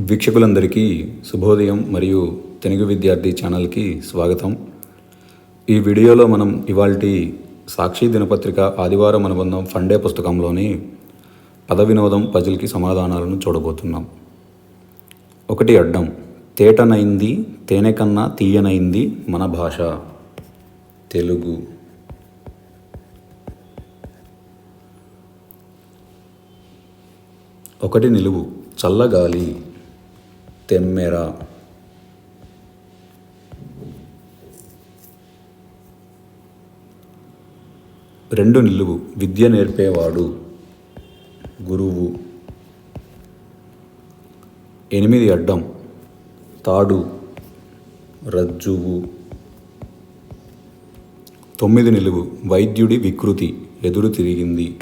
వీక్షకులందరికీ శుభోదయం మరియు తెలుగు విద్యార్థి ఛానల్కి స్వాగతం. ఈ వీడియోలో మనం ఇవాల్టి సాక్షి దినపత్రిక ఆదివారం అనుబంధం ఫండే పుస్తకంలోని పద వినోదం పజిల్కి సమాధానాలను చూడబోతున్నాం. ఒకటి అడ్డం తేటనైంది తేనె కన్నా తీయనైంది మన భాష. తెలుగు. ఒకటి నిలువు చల్లగాలి. తెమ్మెర. రెండు నిలువు విద్య నేర్పేవాడు గురువు. ఎనిమిది అడ్డం తాడు రజ్జువు. తొమ్మిది నిలువు వైద్యుడి వికృతి ఎదురు తిరిగింది.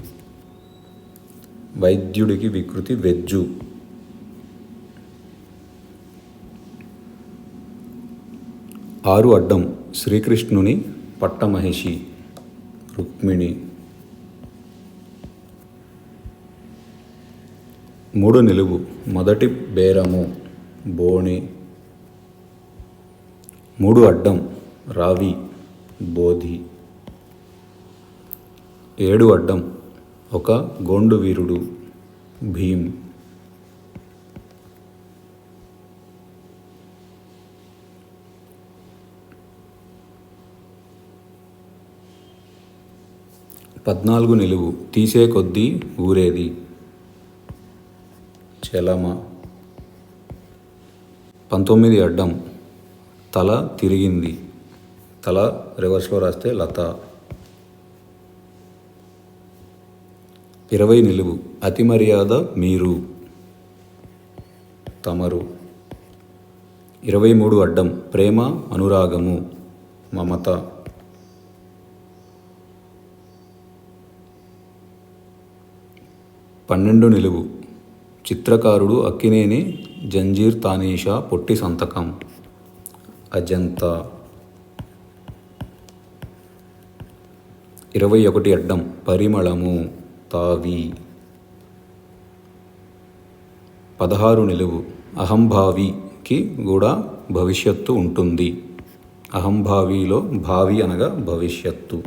వైద్యుడికి వికృతి వెజ్జు. ఆరు అడ్డం శ్రీకృష్ణుని పట్టమహిషి రుక్మిణి. మూడు నిలువు మొదటి బేరము బోణి మూడు అడ్డం రావి బోధి. ఏడు అడ్డం ఒక గోండు వీరుడు భీమ్. పద్నాలుగు నిలువు. తీసే కొద్దీ ఊరేది. చలమ. పంతొమ్మిది అడ్డం. తల తిరిగింది. తల రివర్స్లో రాస్తే లత. ఇరవై నిలువు. అతి మర్యాద మీరు. తమరు. ఇరవై మూడు అడ్డం. ప్రేమ అనురాగము. మమత. పన్నెండు నిలువు. చిత్రకారుడు అక్కినేని జంజీర్ తానీషా పొట్టి సంతకం. అజంతా. ఇరవై ఒకటి అడ్డం. పరిమళము. తావి. పదహారు నిలువు. అహంభావికి కూడా భవిష్యత్తు ఉంటుంది. అహంభావిలో భావి అనగా భవిష్యత్తు.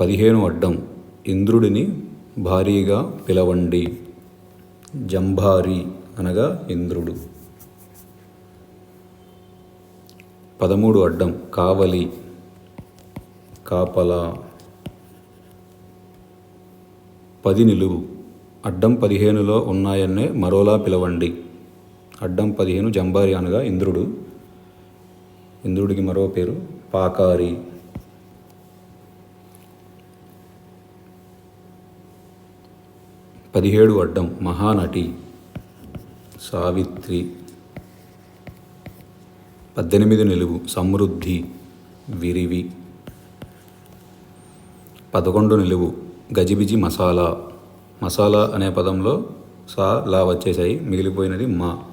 పదిహేను అడ్డం. ఇంద్రుడిని భారీగా పిలవండి. జంభారి అనగా ఇంద్రుడు. పదమూడు అడ్డం కావలి కాపల. పది నిలువు. అడ్డం పదిహేనులో ఉన్నాయన్నే మరోలా పిలవండి. అడ్డం పదిహేను జంబారి అనగా ఇంద్రుడు. ఇంద్రుడికి మరో పేరు పాకారి. పదిహేడు అడ్డం మహానటి సావిత్రి. పద్దెనిమిది నిలువు సమృద్ధి విరివి. పదకొండు నిలువు గజిబిజి మసాలా. మసాలా అనే పదంలో సా లా వచ్చేసాయి మిగిలిపోయినది మా.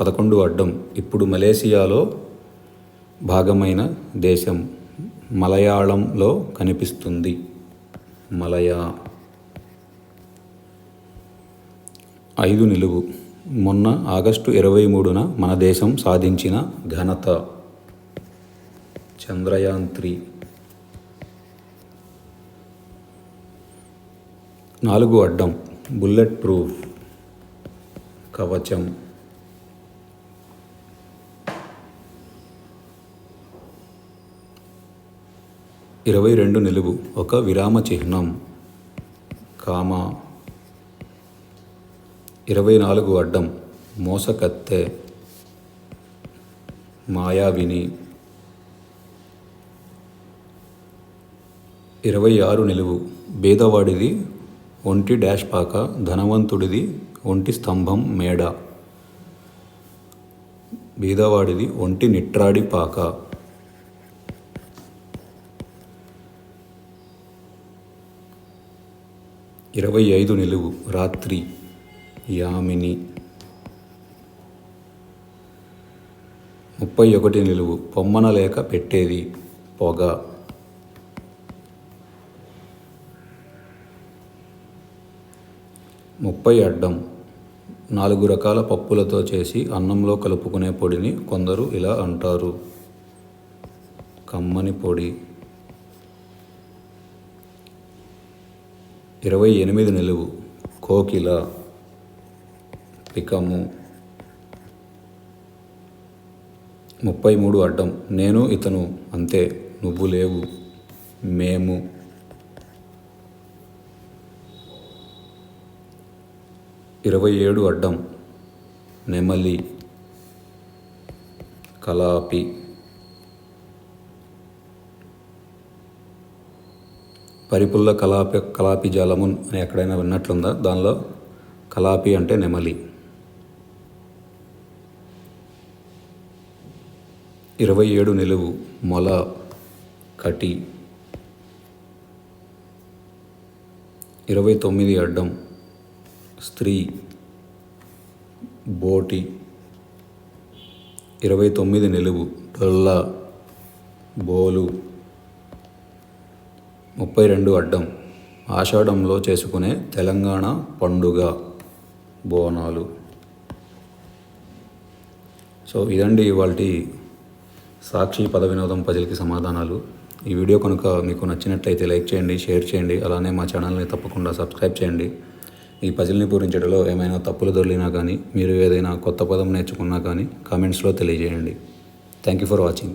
పదకొండు అడ్డం ఇప్పుడు మలేసియాలో భాగమైన దేశం. మలయాళంలో కనిపిస్తుంది. మలయా. ఐదు నిలువు. మొన్న ఆగస్టు ఇరవై మూడున మన దేశం సాధించిన ఘనత. చంద్రయాన్ త్రీ నాలుగు అడ్డం. Bulletproof. కవచం. ఇరవై రెండు నిలువు ఒక విరామ చిహ్నం. కామ. ఇరవై నాలుగు అడ్డం మోసకత్తె. మాయావిని. ఇరవై ఆరు నిలువు బీదవాడిది ఒంటి డాష్ పాక ధనవంతుడిది ఒంటి స్తంభం మేడ. బీదవాడిది ఒంటి నిట్రాడి పాక. ఇరవై ఐదు నిలువు రాత్రి యామిని. ముప్పై ఒకటి నిలువు పొమ్మన లేక పెట్టేది పొగ. ముప్పై అడ్డం నాలుగు రకాల పప్పులతో చేసి అన్నంలో కలుపుకునే పొడిని కొందరు ఇలా అంటారు. కమ్మని పొడి. ఇరవై ఎనిమిది నిలువు కోకిల పికము. ముప్పై మూడు అడ్డం. నేను ఇతను అంతే. నువ్వు లేవు. మేము. ఇరవై ఏడు అడ్డం. నెమలి. కలాపి. పరిపుల్ల కలాపి కలాపి జాలమున్ అని ఎక్కడైనా విన్నట్లుందా? దానిలో కలాపి అంటే నెమలి. ఇరవై ఏడు నిలువు మొల కటి. ఇరవై తొమ్మిది అడ్డం స్త్రీ. బోటి. ఇరవై తొమ్మిది నిలువు డొల్ల. బోలు. ముప్పై రెండు అడ్డం ఆషాఢంలో చేసుకునే తెలంగాణ పండుగ బోనాలు. సో ఇదండి ఇవాళ సాక్షి పద వినోదం పజిల్కి సమాధానాలు. ఈ వీడియో కనుక మీకు నచ్చినట్లయితే లైక్ చేయండి షేర్ చేయండి అలానే మా ఛానల్ని తప్పకుండా సబ్స్క్రైబ్ చేయండి. ఈ పజిల్ని పూరించడంలో ఏమైనా తప్పులు దొరికినా కానీ మీరు ఏదైనా కొత్త పదం నేర్చుకున్నా కానీ కామెంట్స్లో తెలియజేయండి. Thank you for watching.